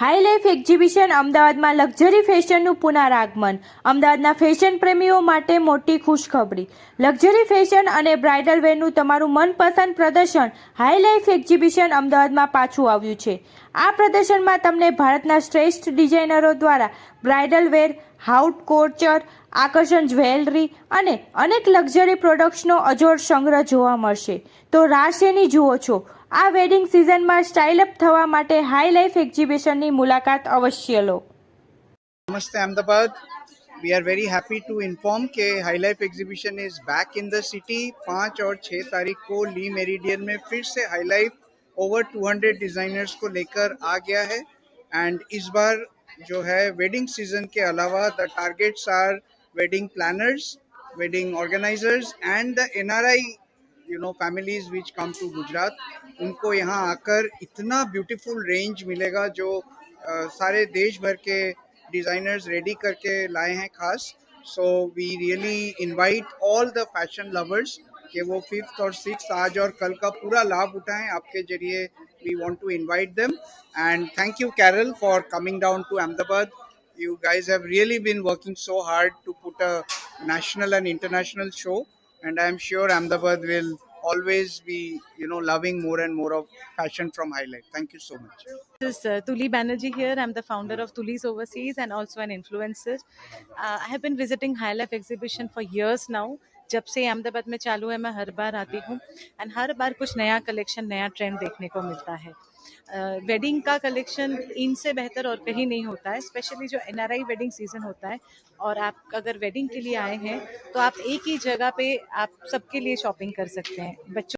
High life exhibition અમદાવાદમાં luxury ફેશનનું પુનરાગમન. અમદાવાદના ફેશન પ્રેમીઓ માટે મોટી ખુશખબરી. લક્ઝરી ફેશન અને બ્રાઇડલ વેરનું તમારું મનપસંદ પ્રદર્શન હાઈ લાઈફ એક્ઝિબિશન અમદાવાદમાં પાછું આવ્યું છે. આ પ્રદર્શનમાં તમને ભારતના શ્રેષ્ઠ ડિઝાઇનરો દ્વારા બ્રાઇડલ વેર, હાઉટ કોર્ચર, આકર્ષણ જ્વેલરી અને અનેક લક્ઝરી પ્રોડક્ટ્સનો અજોડ સંગ્રહ જોવા મળશે. તો રાશેની જુઓ છો. આ વેડિંગ સિઝનમાં સ્ટાઇલ અપ થવા માટે હાઈ લાઈફ એક્ઝિબિશનની મુલાકાત અવશ્ય લો Namaste Ahmedabad. We are very happy to inform कि high life exhibition is back in the city पाँच और छः तारीख को ली मेरिडियन में फिर से हाई लाइफ ओवर 200 डिज़ाइनर्स को लेकर आ गया है एंड इस बार जो है वेडिंग सीजन के अलावा the targets are wedding planners wedding organisers and the NRI you know families which come to Gujarat उनको यहाँ आकर इतना ब्यूटीफुल रेंज मिलेगा जो अ, सारे देश भर के डिज़ाइनर्स रेडी करके लाए हैं खास। So we really invite all the fashion lovers कि वो फिफ्थ और सिक्स आज और कल का पूरा लाभ उठाएँ। आपके ज़रिए we want to invite them and thank you Carol for coming down to Ahmedabad you guys have really been working so hard to put a national and international show and i am sure ahmedabad will always be you know loving more and more of fashion from highlight thank you so much This is uh, Tuli Banerjee here. I'm the founder of Tuli's Overseas and also an influencer. Uh, I have been visiting High Life exhibition for years now. जब से अहमदाबाद में चालू है, मैं हर बार आती हूँ and हर बार कुछ नया कलेक्शन नया ट्रेंड देखने को मिलता है। वेडिंग का कलेक्शन इनसे बेहतर और कहीं नहीं होता है स्पेशली जो एनआरआई वेडिंग सीज़न होता है और आप अगर वेडिंग के लिए आए हैं तो आप एक ही जगह पे आप सबके लिए शॉपिंग कर सकते हैं। बच्चों